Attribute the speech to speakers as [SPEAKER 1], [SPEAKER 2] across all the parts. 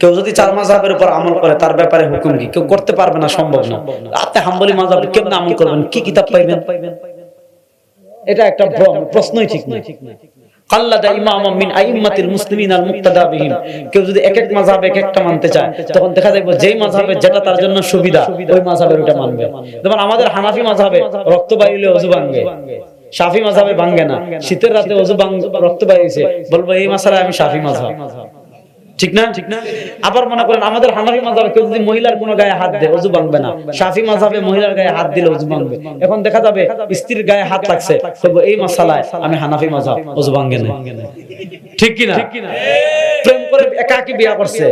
[SPEAKER 1] কেউ যদি চার মাযহাবের উপর আমল করে, তার ব্যাপারে হুকুম কি? কেউ করতে পারবে না, সম্ভব না। আপনি হাম্বলি মাযহাবে কেমনে আমল করবেন? কি কিতাব পাইবেন? এটা একটা ভ্রম, প্রশ্নই ঠিক না। কাল্লাদা ইমাম আইম্মাতিল মুসলিমিন আল মুক্তাদা বিহিম। কেউ যদি এক এক মাযহাব এক একটা মানতে চায়, তখন দেখা যাবে যেই যেটা তার জন্য সুবিধা মানবে। আমাদের হানাফি মাযহাবে রক্ত বাইলে ওযু ভাঙবে শাফি মাযহাবে ভাঙে না। শীতের রাতে ভাঙ রক্ত বাইছে। বলব, এই মাসালায় আমি শাফি মাযহাব ঠিক না? ঠিক না? আবার মনে করেন আমাদের হানাফি মাঝাবে কেউ যদি মহিলার কোনো গায়ে হাত দেয় অজু ভাঙবে না। শাফি মাঝাবে মহিলার গায়ে হাত দিলে অজু ভাঙবে এখন দেখা যাবে স্ত্রীর গায়ে হাত লাগছে। এই মশালায় আমি হানাফি মাঝাব অজু ভাঙ্গে না ঠিক কি না প্রেম করে একাকি বিয়া করছে।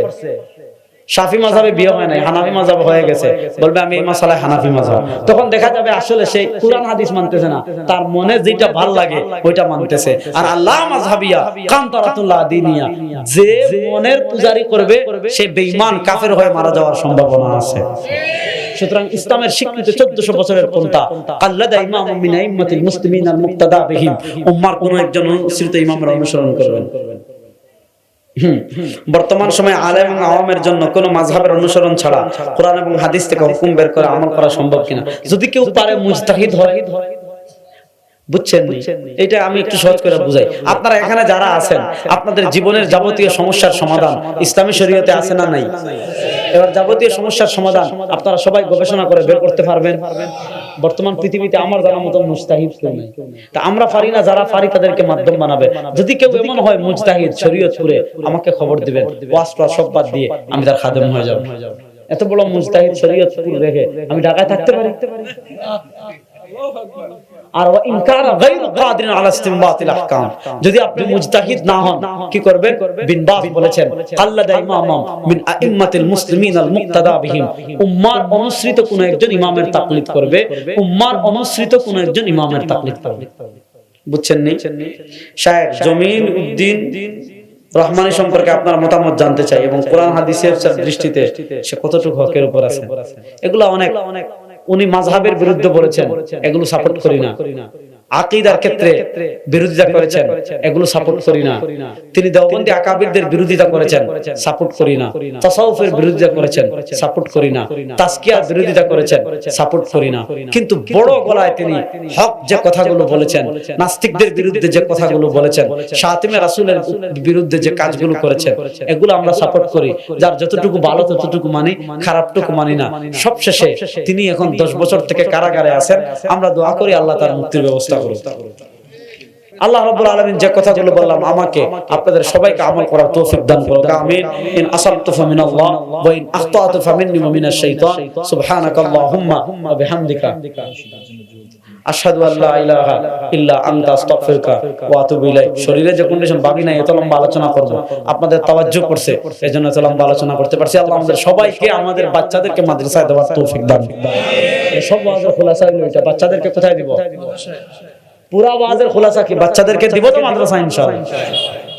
[SPEAKER 1] শাফি মাযহাবে বিয়ে হয় নাই হানাফি মাযহাব হয়ে গেছে। বলবে আমি এই মাসালায় হানাফি মাযহাব। তখন দেখা যাবে আসলে সেই কুরআন হাদিস মানতেছে না। তার মনে যেটা ভালো লাগে ওইটা মানতেছে। আর আল্লাহ মাযহাবিয়া কান্তারাতুল্লাহ দিনিয়া। যে মনের পূজারি করবে সে বেঈমান কাফের হয়ে মারা যাওয়ার সম্ভাবনা আছে। সুতরাং ইসলামের স্বীকৃত 1400 বছরের পন্থা কাল্লাদা ইমাম মিন আইম্মাতিল মুসলিমিন আল মুক্তাদা বিহিম উম্মার কোন একজন অনুসৃত ইমামের অনুসরণ করবেন। বর্তমান সময়ে আলেম এবং আওয়ামের জন্য কোন মাযহাবের অনুসরণ ছাড়া কোরআন এবং হাদিস থেকে হুকুম বের করে আমল করা সম্ভব কিনা? যদি কেউ পারে মুজতাহিদ হয়। বুঝছেন এটা আমি একটু সহজ করে বুঝাই। আপনারা এখানে যারা আছেন, আপনাদের জীবনের যাবতীয় সমস্যার সমাধান ইসলামী শরীয়তে আছে না নাই? এবার যাবতীয় সমস্যার সমাধান আপনারা সবাই গবেষণা করে বের করতে পারবেন। বর্তমান পৃথিবীতে আমার জানা মতো মুস্তাহিদ কেউ নেই। তা আমরা পারি না, যারা পারি তাদেরকে মাধ্যম বানাবে। যদি কেউ এমন হয় মুজতাহিদ শরীয়তপুরে, আমাকে খবর দিবেন। ওয়াজ সব বাদ দিয়ে আমি তার খাদেম হয়ে যাব। এত বড় মুজতাহিদ শরীয়তপুর রেখে আমি ঢাকায় থাকতে পারি? আর ওয়া ইন কানা গায়রু কাদিরিন আলা ইসতিমবাতিল আহকাম। যদি আপনি মুজতাহিদ না হন, কি করবেন? বিন বাস বলেছেন আল্লাদা ইমামাম মিন আইম্মাতিল মুসলিমিন আল মুক্তাদা বিহিম। উম্মার অনুসৃত কোন একজন ইমামের তাকলিদ করবে, উম্মার অনুসৃত কোন একজন ইমামের তাকলিদ করবে। বুঝছেন নি? শায়েখ জমিন উদ্দিন রহমানি সম্পর্কে আপনার মতামত জানতে চাই এবং কোরআন, হাদিসের দৃষ্টিতে সে কতটুকু হকের উপর আছে? এগুলো অনেক অনেক। উনি মাঝহাবের বিরুদ্ধে বলেছেন এগুলো সাপোর্ট করি না। আকিদার ক্ষেত্রে বিরোধিতা করেছেন, এগুলো সাপোর্ট করি না। তিনি দেওবন্দি আকাবিরদের বিরোধিতা করেছেন সাপোর্ট করি না। তাসাউফের বিরোধিতা করেছেন সাপোর্ট করি না। তাসকিয়ার বিরোধিতা করেছেন সাপোর্ট করি না। কিন্তু বড় গলায় তিনি হক যে কথাগুলো বলেছেন, নাস্তিকদের বিরুদ্ধে যে কথাগুলো বলেছেন, শাতিমে রাসূলের বিরুদ্ধে যে কাজগুলো করেছেন, এগুলো আমরা সাপোর্ট করি। যার যতটুকু ভালো, ততটুকু মানি, খারাপটুকু মানি না। সবশেষে তিনি এখন দশ বছর থেকে কারাগারে আছেন। আমরা দোয়া করি আল্লাহ তার মুক্তির ব্যবস্থা আল্লাহ রাব্বুল আলামিন যে কথাগুলো বললাম, আমাকে, আপনাদের সবাইকে আমল করার তৌফিক দান করুন আমিন। ইন আসাবতু ফামিনাল্লাহ ওয়া ইন আখতাতু ফামিন্নি ওয়া মিনাশ শাইতান। সুবহানাকাল্লাহুম্মা ওয়া বিহামদিকা। আশহাদু ইলাহা ইল্লা আনতা, আস্তাগফিরুকা ওয়া আতুবু ইলাইক। শরীরে যে কন্ডিশন বাকি নাই, এত লম্বা আলোচনা করব। আপনাদের তাওয়াজ্জু করছে, এজন্য এত লম্বা আলোচনা করতে পারছি। আল্লাহ আমাদের সবাইকে, আমাদের বাচ্চাদেরকে মাদ্রাসায় দেওয়ার তৌফিক দান। সব ওয়াজের খোলাসা হলো এটা। বাচ্চাদেরকে কোথায় দিব? পুরা ওয়াজের খোলাসা কি? বাচ্চাদেরকে দিব তো মাদ্রাসা ইনশাআল্লাহ।